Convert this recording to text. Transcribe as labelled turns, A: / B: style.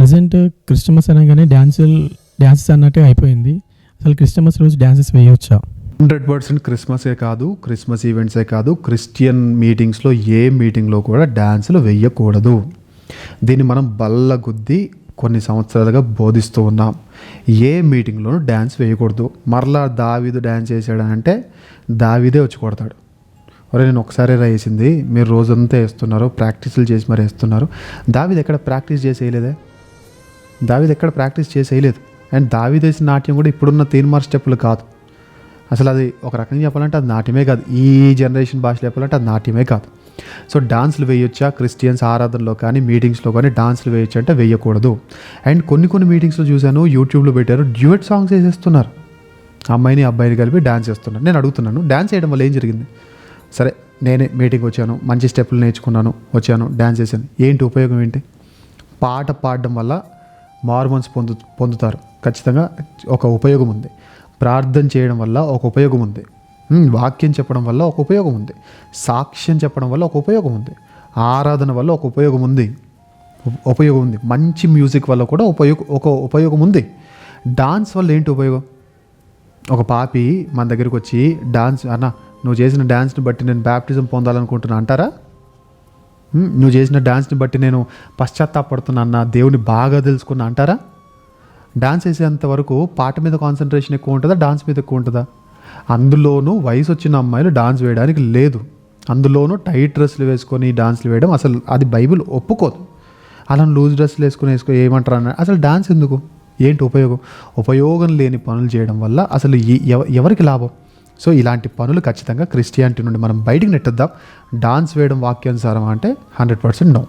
A: Present Christmas అనగానే డ్యాన్సులు dances అన్నట్టే అయిపోయింది. అసలు క్రిస్టమస్ రోజు డ్యాన్సెస్ వేయవచ్చా
B: హండ్రెడ్ పర్సెంట్ క్రిస్మసే కాదు క్రిస్మస్ ఈవెంట్సే కాదు క్రిస్టియన్ మీటింగ్స్లో ఏ మీటింగ్లో కూడా డ్యాన్సులు వేయకూడదు. దీన్ని మనం బల్ల గుద్ది కొన్ని సంవత్సరాలుగా బోధిస్తూ ఉన్నాం. ఏ మీటింగ్లోనూ డ్యాన్స్ వేయకూడదు. మరలా దావీదు డ్యాన్స్ చేశాడంటే దావీదే వచ్చి కొడతాడు. ఒరే నేను ఒకసారి వేసింది. మీరు రోజంతా వేస్తున్నారు ప్రాక్టీసులు చేసి మరి వేస్తున్నారు. దావీది ఎక్కడ ప్రాక్టీస్ చేసి వేయలేదే? దావిద్ ఎక్కడ ప్రాక్టీస్ చేసేయలేదు. అండ్ అండ్ వేసిన నాట్యం కూడా ఇప్పుడున్న తీన్మార్ స్టెప్పులు కాదు. అసలు అది ఒక రకంగా చెప్పాలంటే అది నాట్యమే కాదు. ఈ జనరేషన్ భాషలో చెప్పాలంటే అది నాట్యమే కాదు. సో డాన్సులు వేయొచ్చా? క్రిస్టియన్స్ ఆరాధనలో కానీ మీటింగ్స్లో కానీ డాన్సులు వేయొచ్చు అంటే వేయకూడదు. అండ్ కొన్ని కొన్ని మీటింగ్స్లో చూశాను యూట్యూబ్లో పెట్టారు డ్యూయట్ సాంగ్స్ వేసేస్తున్నారు. అమ్మాయిని అబ్బాయిని కలిపి డాన్స్ చేస్తున్నారు. నేను అడుగుతున్నాను డాన్స్ చేయడం వల్ల ఏం జరిగింది? సరే నేనే మీటింగ్ వచ్చాను మంచి స్టెప్పులు నేర్చుకున్నాను వచ్చాను డాన్స్ చేశాను ఏంటి ఉపయోగం ఏంటి? పాట పాడడం వల్ల మార్మోన్స్ పొందు పొందుతారు. ఖచ్చితంగా ఒక ఉపయోగం ఉంది. ప్రార్థన చేయడం వల్ల ఒక ఉపయోగం ఉంది. వాక్యం చెప్పడం వల్ల ఒక ఉపయోగం ఉంది. సాక్ష్యం చెప్పడం వల్ల ఒక ఉపయోగం ఉంది. ఆరాధన వల్ల ఒక ఉపయోగం ఉంది. ఉపయోగం ఉంది. మంచి మ్యూజిక్ వల్ల కూడా ఉపయోగం ఒక ఉపయోగం ఉంది. డాన్స్ వల్ల ఏంటి ఉపయోగం? ఒక పాపి మన దగ్గరికి వచ్చి డాన్స్ అన్న నువ్వు చేసిన డాన్స్ని బట్టి నేను బ్యాప్టిజం పొందాలనుకుంటున్నా అంటారా? నువ్వు చేసిన డాన్స్ని బట్టి నేను పశ్చాత్తాపడుతున్నా అన్న దేవుని బాగా తెలుసుకున్నా అంటారా? డాన్స్ వేసేంత వరకు పాట మీద కాన్సన్ట్రేషన్ ఎక్కువ ఉంటుందా? డాన్స్ మీద ఎక్కువ ఉంటుందా? అందులోనూ వయసు వచ్చిన అమ్మాయిలు డాన్స్ వేయడానికి లేదు. అందులోనూ టైట్ డ్రెస్సులు వేసుకొని డాన్స్లు వేయడం అసలు అది బైబిల్ ఒప్పుకోదు. అలా లూజ్ డ్రెస్సులు వేసుకొని వేసుకో ఏమంటారు అన్న అసలు డాన్స్ ఎందుకు? ఏంటి ఉపయోగం? ఉపయోగం లేని పనులు చేయడం వల్ల అసలు ఈ- ఎవ- ఎవరికి లాభం? సో ఇలాంటి పనులు ఖచ్చితంగా క్రిస్టియానిటీ నుండి మనం బయటికి నెట్టద్దాం. డాన్స్ వేయడం వాక్యానుసారం అంటే హండ్రెడ్ పర్సెంట్ నో.